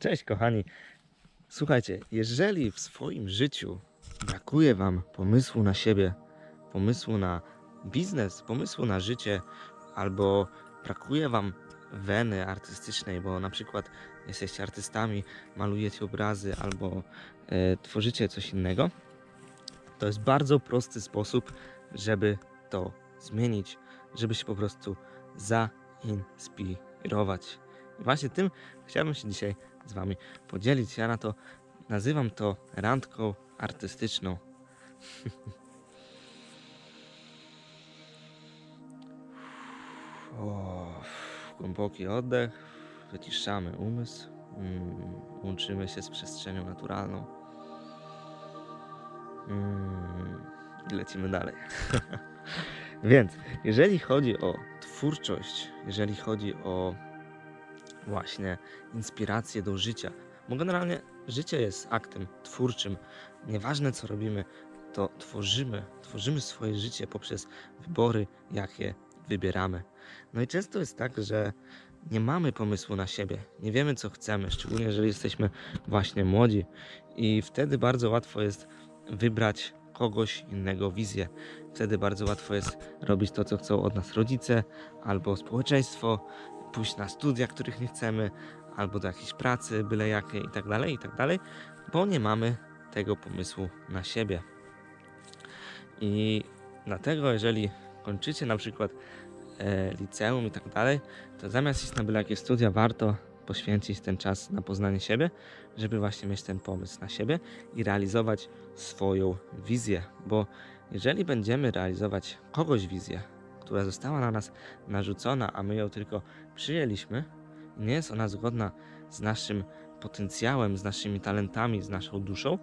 Cześć kochani. Słuchajcie, jeżeli w swoim życiu brakuje Wam pomysłu na siebie, pomysłu na biznes, pomysłu na życie, albo brakuje Wam weny artystycznej, bo na przykład jesteście artystami, malujecie obrazy albo e, tworzycie coś innego, to jest bardzo prosty sposób, żeby to zmienić, żeby się po prostu zainspirować. I właśnie tym chciałbym się dzisiaj z Wami podzielić. Ja na to nazywam to randką artystyczną. o, głęboki oddech, wyciszamy umysł, mm, łączymy się z przestrzenią naturalną. Mm, I lecimy dalej. Więc jeżeli chodzi o twórczość, jeżeli chodzi o właśnie inspirację do życia, bo generalnie życie jest aktem twórczym. Nieważne co robimy, to tworzymy, tworzymy swoje życie poprzez wybory, jakie wybieramy. No i często jest tak, że nie mamy pomysłu na siebie, nie wiemy co chcemy, szczególnie jeżeli jesteśmy właśnie młodzi i wtedy bardzo łatwo jest wybrać kogoś innego wizję. Wtedy bardzo łatwo jest robić to, co chcą od nas rodzice albo społeczeństwo, pójść na studia, których nie chcemy, albo do jakiejś pracy, byle jakiej i tak dalej, i tak dalej, bo nie mamy tego pomysłu na siebie. I dlatego, jeżeli kończycie na przykład e, liceum i tak dalej, to zamiast iść na byle jakie studia, warto poświęcić ten czas na poznanie siebie, żeby właśnie mieć ten pomysł na siebie i realizować swoją wizję, bo jeżeli będziemy realizować kogoś wizję, która została na nas narzucona, a my ją tylko przyjęliśmy, nie jest ona zgodna z naszym potencjałem, z naszymi talentami, z naszą duszą,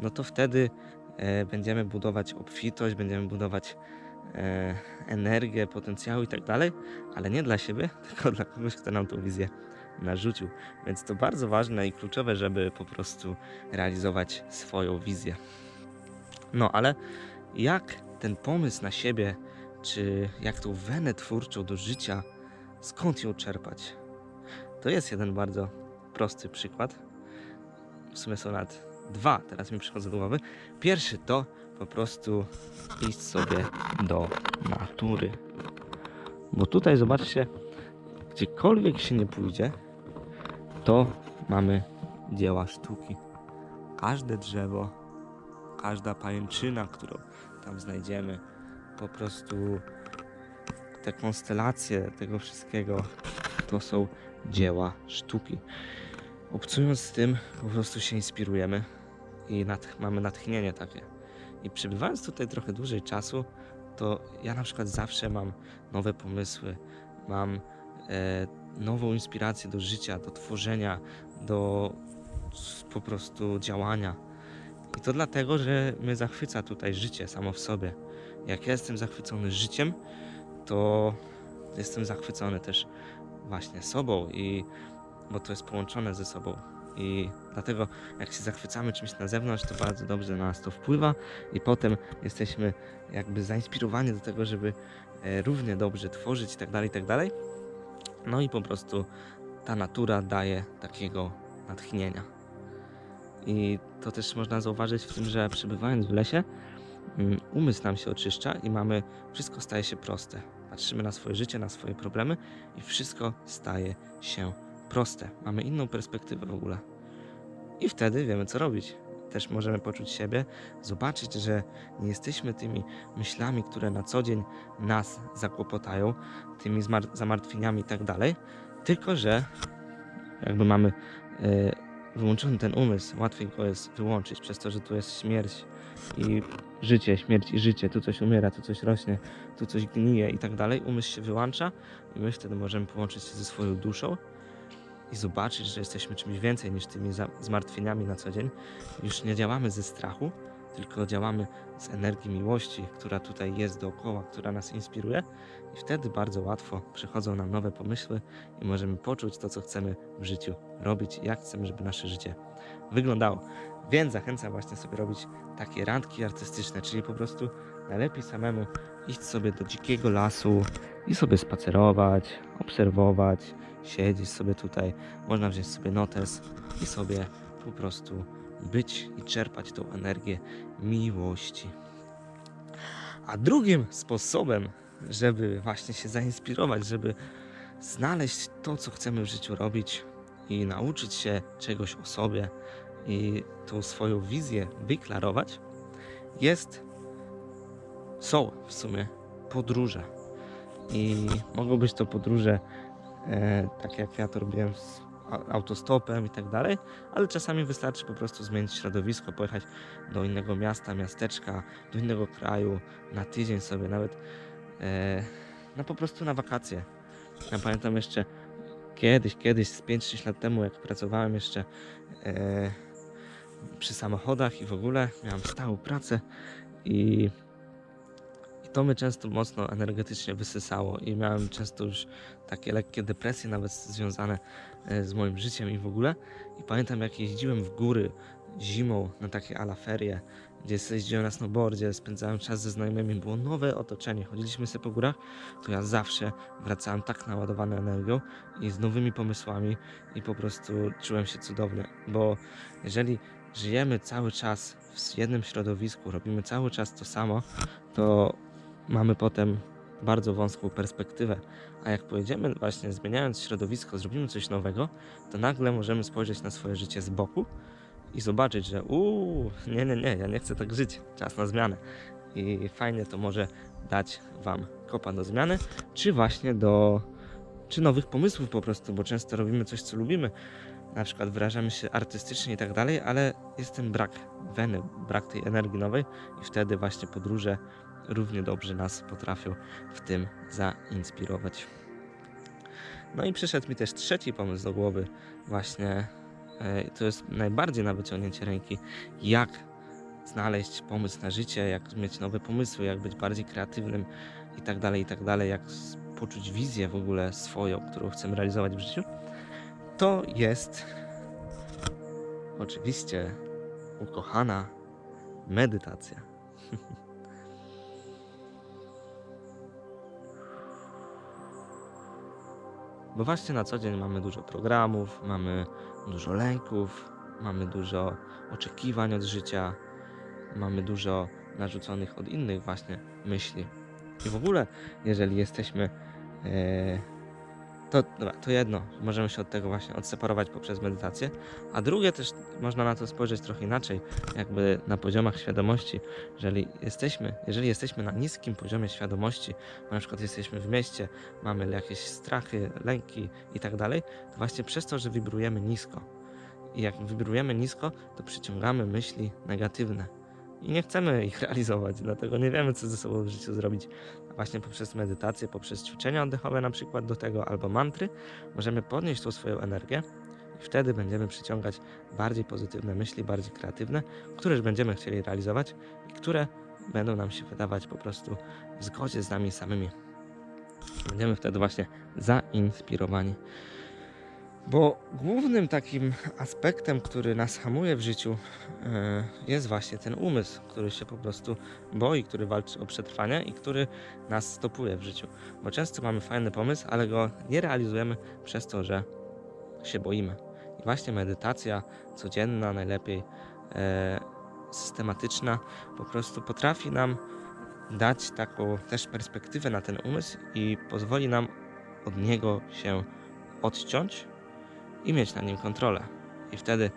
no to wtedy e, będziemy budować obfitość, będziemy budować e, energię, potencjał i tak dalej, ale nie dla siebie, tylko dla kogoś, kto nam tą wizję narzucił. Więc to bardzo ważne i kluczowe, żeby po prostu realizować swoją wizję. No ale jak ten pomysł na siebie, czy jak tą wenę twórczą do życia, skąd ją czerpać? To jest jeden bardzo prosty przykład. W sumie są nawet dwa, teraz mi przychodzą do głowy. Pierwszy to po prostu iść sobie do natury. Bo tutaj zobaczcie, gdziekolwiek się nie pójdzie, to mamy dzieła sztuki. Każde drzewo, każda pajęczyna, którą tam znajdziemy, po prostu te konstelacje tego wszystkiego to są dzieła sztuki. Obcując z tym, po prostu się inspirujemy i mamy natchnienie takie. I przebywając tutaj trochę dłużej czasu, to ja na przykład zawsze mam nowe pomysły, mam e, nową inspirację do życia, do tworzenia, do po prostu działania. I to dlatego, że mnie zachwyca tutaj życie samo w sobie. Jak ja jestem zachwycony życiem, to jestem zachwycony też właśnie sobą i bo to jest połączone ze sobą. I dlatego jak się zachwycamy czymś na zewnątrz, to bardzo dobrze na nas to wpływa i potem jesteśmy jakby zainspirowani do tego, żeby e, równie dobrze tworzyć i tak dalej, i tak. No i po prostu ta natura daje takiego natchnienia. I to też można zauważyć w tym, że przebywając w lesie, umysł nam się oczyszcza i mamy, wszystko staje się proste. Patrzymy na swoje życie, na swoje problemy i wszystko staje się proste. Mamy inną perspektywę w ogóle. I wtedy wiemy, co robić. Też możemy poczuć siebie, zobaczyć, że nie jesteśmy tymi myślami, które na co dzień nas zakłopotają, tymi zamartwieniami i tak dalej, tylko że jakby mamy e, wyłączony ten umysł, łatwiej go jest wyłączyć przez to, że tu jest śmierć i życie, śmierć i życie, tu coś umiera, tu coś rośnie, tu coś gnije i tak dalej. Umysł się wyłącza i my wtedy możemy połączyć się ze swoją duszą i zobaczyć, że jesteśmy czymś więcej niż tymi zmartwieniami na co dzień. Już nie działamy ze strachu, tylko działamy z energii miłości, która tutaj jest dookoła, która nas inspiruje i wtedy bardzo łatwo przychodzą nam nowe pomysły i możemy poczuć to, co chcemy w życiu robić jak chcemy, żeby nasze życie wyglądało. Więc zachęcam właśnie sobie robić takie randki artystyczne, czyli po prostu najlepiej samemu iść sobie do dzikiego lasu i sobie spacerować, obserwować, siedzieć sobie tutaj. Można wziąć sobie notes i sobie po prostu być i czerpać tą energię miłości. A drugim sposobem, żeby właśnie się zainspirować, żeby znaleźć to, co chcemy w życiu robić i nauczyć się czegoś o sobie i tą swoją wizję wyklarować, jest, są w sumie podróże. I mogą być to podróże, e, tak jak ja to robiłem autostopem i tak dalej, ale czasami wystarczy po prostu zmienić środowisko, pojechać do innego miasta, miasteczka, do innego kraju na tydzień sobie, nawet e, no po prostu na wakacje. Ja pamiętam jeszcze kiedyś, kiedyś, z 5-6 lat temu, jak pracowałem jeszcze e, przy samochodach i w ogóle miałem stałą pracę i, to mnie często mocno energetycznie wysysało i miałem często już takie lekkie depresje nawet związane e, z moim życiem i w ogóle. I pamiętam jak jeździłem w góry zimą na takie ala ferie, gdzie jeździłem na snowboardzie, spędzałem czas ze znajomymi, było nowe otoczenie, chodziliśmy sobie po górach, to ja zawsze wracałem tak naładowany energią i z nowymi pomysłami i po prostu czułem się cudownie, bo jeżeli żyjemy cały czas w jednym środowisku, robimy cały czas to samo, to mamy potem bardzo wąską perspektywę. A jak pojedziemy właśnie zmieniając środowisko, zrobimy coś nowego, to nagle możemy spojrzeć na swoje życie z boku i zobaczyć, że uuu, nie, nie, nie, ja nie chcę tak żyć, czas na zmianę. I fajnie to może dać Wam kopa do zmiany, czy właśnie do, czy nowych pomysłów po prostu, bo często robimy coś, co lubimy, na przykład wyrażamy się artystycznie i tak dalej, ale jest ten brak weny, brak tej energii nowej i wtedy właśnie podróże równie dobrze nas potrafią w tym zainspirować. No i przyszedł mi też trzeci pomysł do głowy, właśnie e, to jest najbardziej na wyciągnięcie ręki, jak znaleźć pomysł na życie, jak mieć nowe pomysły, jak być bardziej kreatywnym i tak dalej, i tak dalej, jak poczuć wizję w ogóle swoją, którą chcemy realizować w życiu, to jest oczywiście ukochana medytacja. Bo właśnie na co dzień mamy dużo programów, mamy dużo lęków, mamy dużo oczekiwań od życia, mamy dużo narzuconych od innych właśnie myśli. I w ogóle, jeżeli jesteśmy. E, to, dobra, to jedno, możemy się od tego właśnie odseparować poprzez medytację, a drugie też można na to spojrzeć trochę inaczej, jakby na poziomach świadomości. Jeżeli jesteśmy, jeżeli jesteśmy na niskim poziomie świadomości, bo na przykład jesteśmy w mieście, mamy jakieś strachy, lęki i tak dalej, to właśnie przez to, że wibrujemy nisko. I jak wibrujemy nisko, to przyciągamy myśli negatywne. I nie chcemy ich realizować, dlatego nie wiemy, co ze sobą w życiu zrobić. A właśnie poprzez medytację, poprzez ćwiczenia oddechowe na przykład do tego, albo mantry, możemy podnieść tą swoją energię i wtedy będziemy przyciągać bardziej pozytywne myśli, bardziej kreatywne, które będziemy chcieli realizować i które będą nam się wydawać po prostu w zgodzie z nami samymi. Będziemy wtedy właśnie zainspirowani. Bo głównym takim aspektem, który nas hamuje w życiu, e, jest właśnie ten umysł, który się po prostu boi, który walczy o przetrwanie i który nas stopuje w życiu. Bo często mamy fajny pomysł, ale go nie realizujemy przez to, że się boimy. I właśnie medytacja codzienna, najlepiej e, systematyczna, po prostu potrafi nam dać taką też perspektywę na ten umysł i pozwoli nam od niego się odciąć i mieć na nim kontrolę. I wtedy,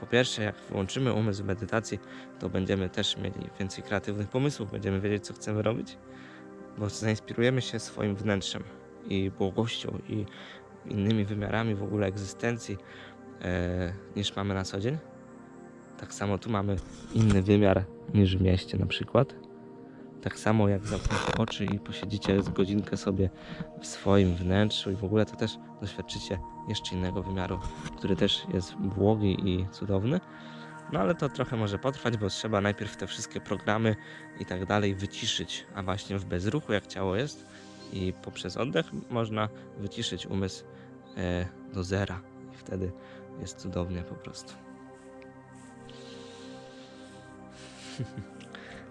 po pierwsze, jak włączymy umysł w medytacji, to będziemy też mieli więcej kreatywnych pomysłów, będziemy wiedzieć, co chcemy robić, bo zainspirujemy się swoim wnętrzem i błogością i innymi wymiarami w ogóle egzystencji e, niż mamy na co dzień. Tak samo tu mamy inny wymiar niż w mieście na przykład. Tak samo jak zamkniecie oczy i posiedzicie z godzinkę sobie w swoim wnętrzu i w ogóle to też doświadczycie jeszcze innego wymiaru, który też jest błogi i cudowny. No ale to trochę może potrwać, bo trzeba najpierw te wszystkie programy i tak dalej wyciszyć, a właśnie w bezruchu jak ciało jest i poprzez oddech można wyciszyć umysł e, do zera i wtedy jest cudownie po prostu.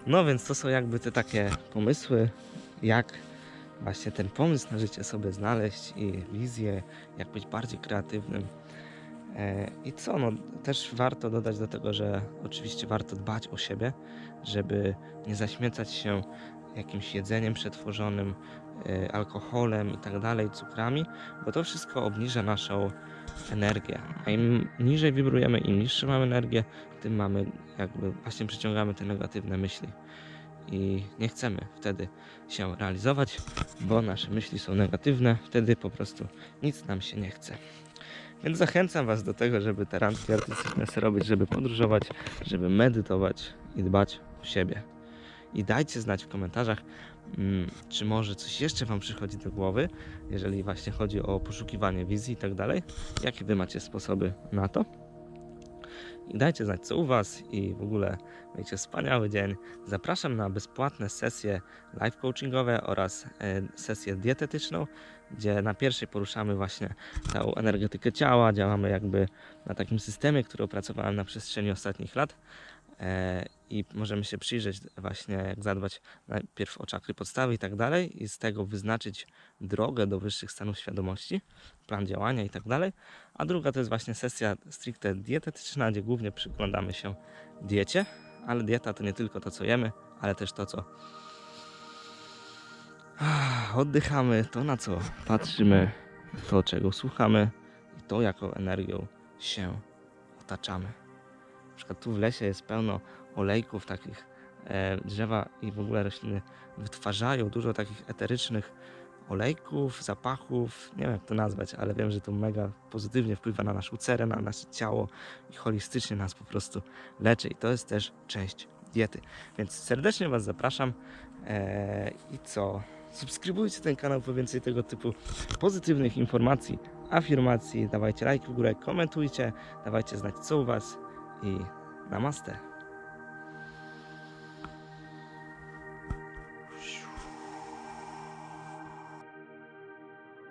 No więc to są jakby te takie pomysły, jak właśnie ten pomysł na życie sobie znaleźć i wizję, jak być bardziej kreatywnym. E, I co, no też warto dodać do tego, że oczywiście warto dbać o siebie, żeby nie zaśmiecać się jakimś jedzeniem przetworzonym, e, alkoholem i tak dalej, cukrami, bo to wszystko obniża naszą energię. A im niżej wibrujemy, im niższą mamy energię, tym mamy jakby właśnie przyciągamy te negatywne myśli. I nie chcemy wtedy się realizować, bo nasze myśli są negatywne, wtedy po prostu nic nam się nie chce. Więc zachęcam Was do tego, żeby te randki artystyczne robić, żeby podróżować, żeby medytować i dbać o siebie. I dajcie znać w komentarzach, mm, czy może coś jeszcze Wam przychodzi do głowy, jeżeli właśnie chodzi o poszukiwanie wizji i tak dalej. Jakie Wy macie sposoby na to? I dajcie znać, co u Was i w ogóle miejcie wspaniały dzień. Zapraszam na bezpłatne sesje live coachingowe oraz e, sesję dietetyczną, gdzie na pierwszej poruszamy właśnie tą energetykę ciała, działamy jakby na takim systemie, który opracowałem na przestrzeni ostatnich lat i możemy się przyjrzeć właśnie jak zadbać najpierw o czakry podstawy i tak dalej i z tego wyznaczyć drogę do wyższych stanów świadomości, plan działania i tak dalej. A druga to jest właśnie sesja stricte dietetyczna, gdzie głównie przyglądamy się diecie, ale dieta to nie tylko to, co jemy, ale też to, co oddychamy, to na co patrzymy, to czego słuchamy i to jaką energią się otaczamy. Przykład tu w lesie jest pełno olejków takich, e, drzewa i w ogóle rośliny wytwarzają dużo takich eterycznych olejków, zapachów, nie wiem jak to nazwać, ale wiem, że to mega pozytywnie wpływa na naszą cerę, na nasze ciało i holistycznie nas po prostu leczy i to jest też część diety. Więc serdecznie Was zapraszam e, i co? Subskrybujcie ten kanał po więcej tego typu pozytywnych informacji, afirmacji. Dawajcie lajki w górę, komentujcie, dawajcie znać co u Was i namaste.